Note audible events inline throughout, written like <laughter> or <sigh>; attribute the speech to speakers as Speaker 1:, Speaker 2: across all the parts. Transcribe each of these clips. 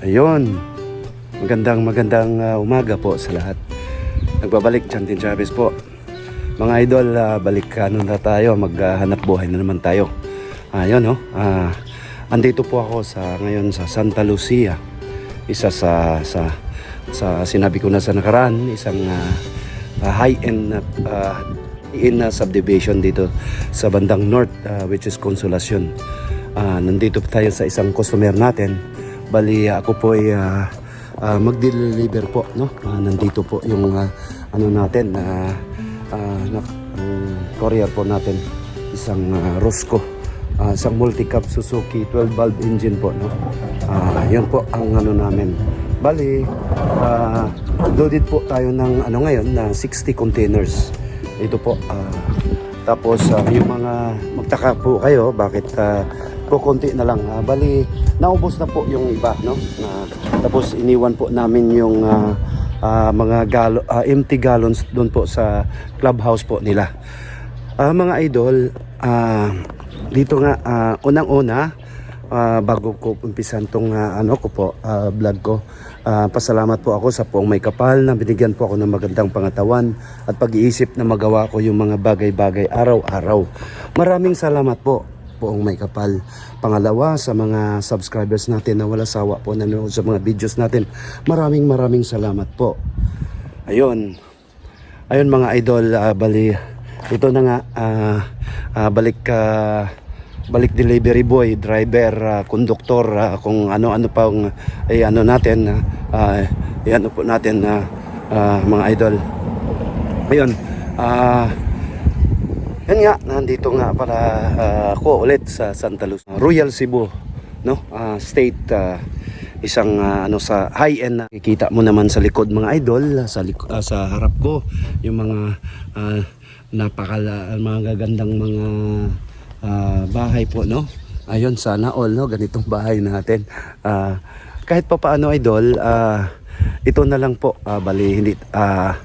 Speaker 1: Ayun. Magandang magandang uh, umaga po sa lahat. Nagbabalik Chantin Chavez po. Mga idol, uh, balik ano na tayo, maghanap buhay na naman tayo. Ayun no. Ah, andito po ako sa ngayon sa Santa Lucia. Isa sa sa sa sinabi ko na sa nakaraan, isang ah, ah, high-end ah, in na subdivision dito sa bandang north ah, which is Consolacion. Ah, nandito tayo sa isang customer natin. Bali ako po ay ah, ah, mag-deliver po no. Ah, nandito po yung ah, ano natin na ah, na, ang courier po natin isang ah, Rosco Ah, isang multi-cab Suzuki 12 valve engine po no. Ah, yun po ang ano namin. Bali, ah, loaded po tayo ng ano ngayon na 60 containers. Ito po. ah, tapos ah, yung mga magtaka po kayo bakit uh, kukunti na lang. Ah, bali, naubos na po yung iba no. Na, tapos iniwan po namin yung ah, ah, mga galo, ah, empty gallons doon po sa clubhouse po nila. Ah, mga idol, ah, dito nga ah, unang-una ah, bago ko umpisan tong ah, ano ko po ah, vlog ko. ah, pasalamat po ako sa poong may kapal na binigyan po ako ng magandang pangatawan at pag-iisip na magawa ko yung mga bagay-bagay araw-araw. Maraming salamat po poong may kapal. Pangalawa sa mga subscribers natin na wala sawa po nanonood sa mga videos natin. Maraming maraming salamat po. Ayun. Ayun mga idol, ah, bali ito na nga ah, ah, balik ka balik delivery boy, driver, ah, konduktor, ah, kung ano-ano pang ay ano natin, ah, ay ano po natin na mga idol. Ayun. Ah yan nga, nandito nga para ah, ako ulit sa Santa Luz. Royal Cebu, no? Ah, state ah, isang ah, ano sa high end na. Kikita mo naman sa likod mga idol sa lik- ah, sa harap ko yung mga ah, napakala mga gagandang mga ah, bahay po no? Ayun sana all no? Ganitong bahay natin. Ah, kahit pa paano idol ah, ito na lang po. Ah, bali hindi ah,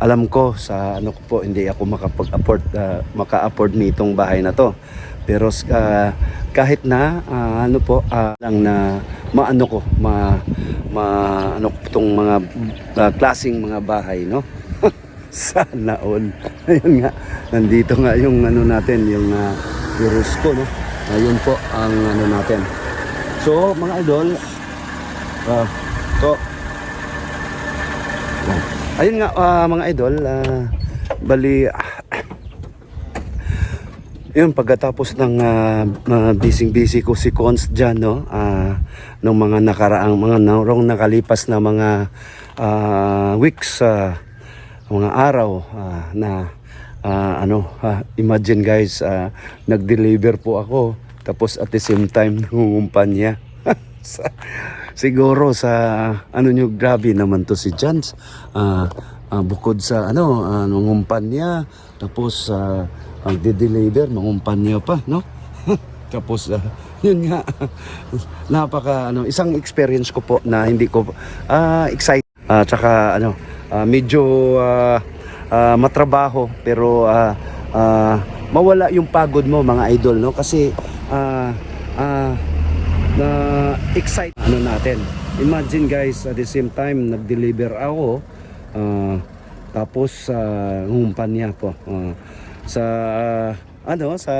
Speaker 1: alam ko sa ano ko po hindi ako makapag-afford ah, maka-afford nitong bahay na to. Pero ah, kahit na ah, ano po ah, lang na maano ko ma, ma ano ko tong mga ah, klaseng mga bahay no? <laughs> Sana all. <laughs> Ayun nga nandito nga yung ano natin yung uh, ko no? Ayun po ang ano natin. So mga idol ah so ayun nga ah, mga idol ah, bali yun pagkatapos ng uh, busy busy ko si Cons dyan no ah, nung mga nakaraang mga narong nakalipas na mga ah, weeks ah, mga araw ah, na ah, ano ah, imagine guys ah, nag-deliver po ako tapos at the same time nangungumpanya <laughs> siguro sa ano nyo grabe naman to si Jans. Ah, ah, bukod sa ano uh, nangungumpanya tapos ah, ang de-deliver mangumpanya pa no? <laughs> Tapos ah, yun nga. <laughs> Napaka ano isang experience ko po na hindi ko ah excited ah tsaka ano ah, medyo ah, ah, matrabaho pero ah, ah, mawala yung pagod mo mga idol no? Kasi ah, ah, na excite ano natin. Imagine guys at the same time nag-deliver ako ah, tapos sa uh, ngumpanya po ah, sa ah, ano sa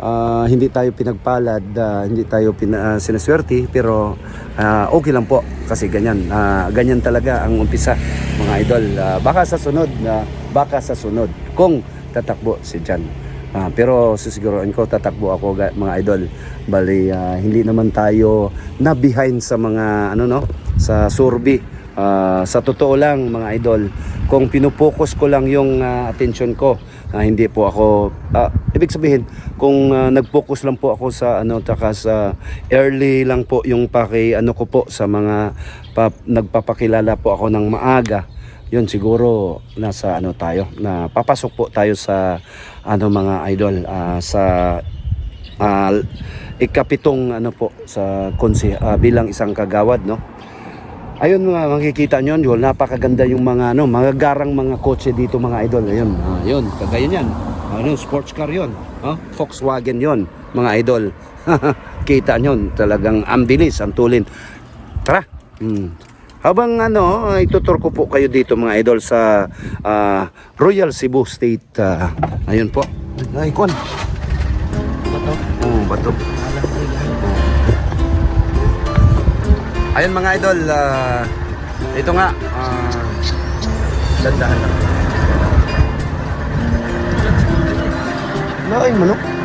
Speaker 1: ah, hindi tayo pinagpalad ah, hindi tayo pin, ah, sinaswerte pero ah, okay lang po kasi ganyan. Ah, ganyan talaga ang umpisa mga idol. Ah, baka sa sunod na baka sa sunod kung tatakbo si Jan Ah, pero sisiguruhan ko tatakbo ako ga- mga idol. Bali ah, hindi naman tayo na behind sa mga ano no sa survey. Ah, sa totoo lang mga idol, kung pinupokus ko lang yung ah, attention ko, ah, hindi po ako ah, ibig sabihin kung ah, nag-focus lang po ako sa ano taka sa early lang po yung paki ano ko po sa mga pa, nagpapakilala po ako ng maaga yun siguro nasa ano tayo na papasok po tayo sa ano mga idol ah, sa ah, ikapitong ano po sa konsi ah, bilang isang kagawad no? Ayun mga makikita nyo yun napakaganda yung mga ano mga garang mga kotse dito mga idol. Ayun yun kagaya yan ano sports car yun ah, Volkswagen yun mga idol. <laughs> Kita nyo talagang ang ang tulin. Tara. Hmm. Habang ano, uh, itutur ko po kayo dito mga idol sa ah, Royal Cebu State. ah, ayun po. Ay, kwan. Bato? Oo, bato. Ayun mga idol, ah, ito nga, ah, dandahan lang. Lain manok.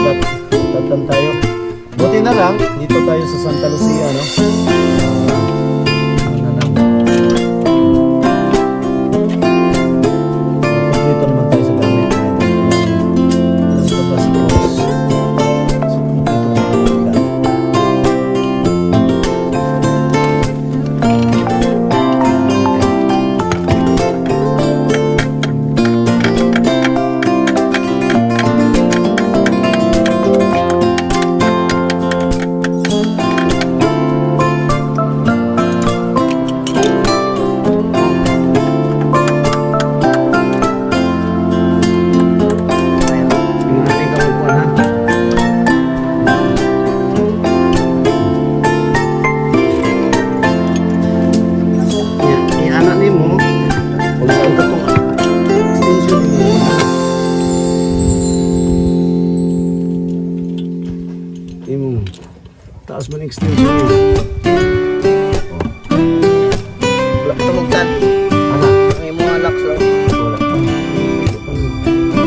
Speaker 1: Flat lang tayo. Buti na lang, dito tayo sa Santa Lucia, no?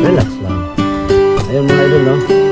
Speaker 1: Relax lang. Ayun mga idol, no?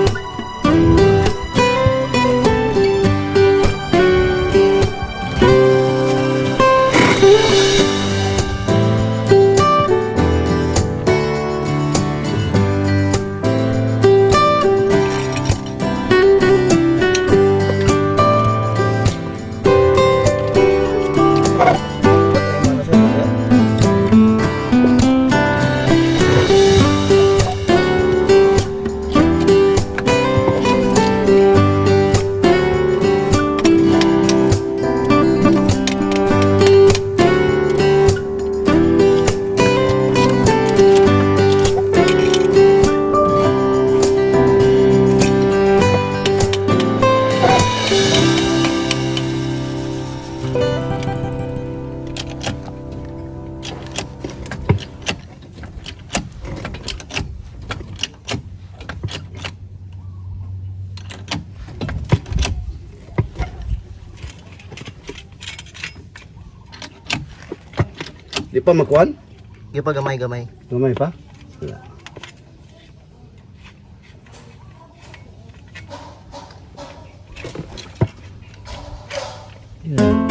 Speaker 1: Di pa makuan?
Speaker 2: Di pa gamay-gamay.
Speaker 1: Gamay pa? Wala. Yan.